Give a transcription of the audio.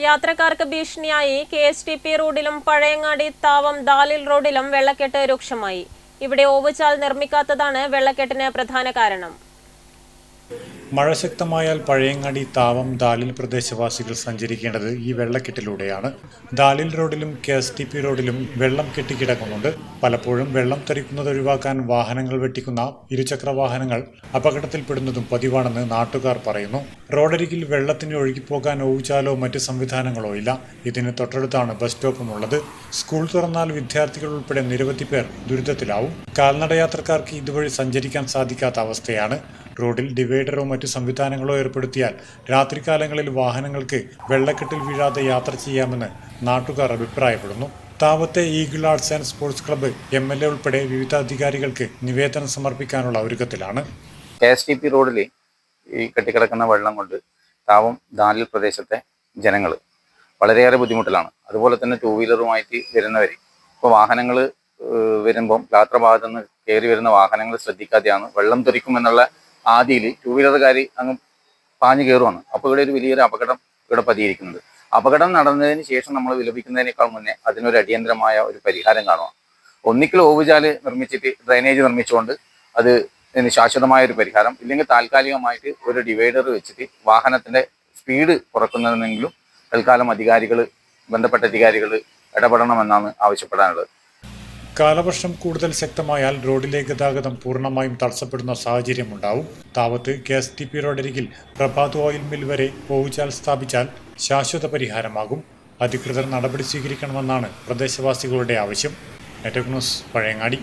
യാത്രക്കാർക്ക് ഭീഷണിയായി K S T P റോഡിലും പഴയങ്ങാടി താവം ദാലിൽ റോഡിലും വെള്ളക്കെട്ട് രൂക്ഷമായി. ഇവിടെ ഓവുചാൽ നിർമ്മിക്കാത്തതാണ് വെള്ളക്കെട്ടിന് പ്രധാന കാരണം. മഴ ശക്തമായാൽ പഴയങ്ങാടി താവം ദാലിൽ പ്രദേശവാസികൾ സഞ്ചരിക്കേണ്ടത് ഈ വെള്ളക്കെട്ടിലൂടെയാണ്. ദാലിൽ റോഡിലും കെ എസ് ടി പി റോഡിലും വെള്ളം കെട്ടിക്കിടക്കുന്നുണ്ട്. പലപ്പോഴും വെള്ളം തെറിക്കുന്നത് ഒഴിവാക്കാൻ വാഹനങ്ങൾ വെട്ടിക്കുന്ന ഇരുചക്ര വാഹനങ്ങൾ അപകടത്തിൽപ്പെടുന്നതും പതിവാണെന്ന് നാട്ടുകാർ പറയുന്നു. റോഡരികിൽ വെള്ളത്തിന് ഒഴുകിപ്പോകാൻ ഓവുചാലോ മറ്റ് സംവിധാനങ്ങളോ ഇല്ല. ഇതിന് തൊട്ടടുത്താണ് ബസ് സ്റ്റോപ്പും ഉള്ളത് സ്കൂൾ തുറന്നാൽ വിദ്യാർത്ഥികൾ ഉൾപ്പെടെ നിരവധി പേർ ദുരിതത്തിലാവും. കാൽനടയാത്രക്കാർക്ക് ഇതുവഴി സഞ്ചരിക്കാൻ സാധിക്കാത്ത അവസ്ഥയാണ്. റോഡിൽ ഡിവൈഡറോ മറ്റു സംവിധാനങ്ങളോ ഏർപ്പെടുത്തിയാൽ രാത്രികാലങ്ങളിൽ വാഹനങ്ങൾക്ക് വെള്ളക്കെട്ടിൽ വീഴാതെ യാത്ര ചെയ്യാമെന്ന് നാട്ടുകാർ അഭിപ്രായപ്പെടുന്നു. താവത്തെ eagle arts and sports club M L A ഉൾപ്പെടെ വിവിധ അധികാരികൾക്ക് നിവേദനം സമർപ്പിക്കാനുള്ള ഒരുക്കത്തിലാണ്. കെ എസ് ടി പി റോഡിൽ ഈ കെട്ടിക്കിടക്കുന്ന വെള്ളം കൊണ്ട് താവം ദാലിൽ പ്രദേശത്തെ ജനങ്ങൾ വളരെയേറെ ബുദ്ധിമുട്ടിലാണ്. അതുപോലെ തന്നെ ടൂ വീലറുമായിട്ട് വരുന്നവർ ഇപ്പോൾ വാഹനങ്ങൾ വരുമ്പം യാത്രാഭാഗത്ത് നിന്ന് കയറി വരുന്ന വാഹനങ്ങൾ ശ്രദ്ധിക്കാതെയാണ് വെള്ളം തെറിക്കുമെന്നുള്ള ആദിയിൽ ടൂ വീലറുകാർ അങ്ങ് പാഞ്ഞു കയറുവാണ് അപ്പോൾ ഇവിടെ ഒരു വലിയൊരു അപകടം ഇവിടെ പതിയിരിക്കുന്നത്. അപകടം നടന്നതിന് ശേഷം നമ്മൾ വിലപിക്കുന്നതിനേക്കാൾ മുന്നേ അതിനൊരു അടിയന്തരമായ ഒരു പരിഹാരം കാണുക ഒന്നിക്കൽ ഓവുചാൽ നിർമ്മിച്ചിട്ട് ഡ്രൈനേജ് നിർമ്മിച്ചുകൊണ്ട് അത് ശാശ്വതമായ ഒരു പരിഹാരം. ഇല്ലെങ്കിൽ താൽക്കാലികമായിട്ട് ഒരു ഡിവൈഡർ വെച്ചിട്ട് വാഹനത്തിന്റെ സ്പീഡ് കുറക്കുന്നതിനെങ്കിലും തൽക്കാലം അധികാരികൾ ബന്ധപ്പെട്ട അധികാരികൾ ഇടപെടണമെന്നാണ് ആവശ്യപ്പെടാനുള്ളത്. കാലവർഷം കൂടുതൽ ശക്തമായാൽ റോഡിലെ ഗതാഗതം പൂർണമായും തടസ്സപ്പെടുന്ന സാഹചര്യമുണ്ടാവും. താവത്ത് കെ എസ് ടി പി റോഡരികിൽ പ്രഭാത് ഓയിൽ മിൽ വരെ പോവുചാൽ സ്ഥാപിച്ചാൽ ശാശ്വത പരിഹാരമാകും. അധികൃതർ നടപടി സ്വീകരിക്കണമെന്നാണ് പ്രദേശവാസികളുടെ ആവശ്യം. Network news Pazhayangadi.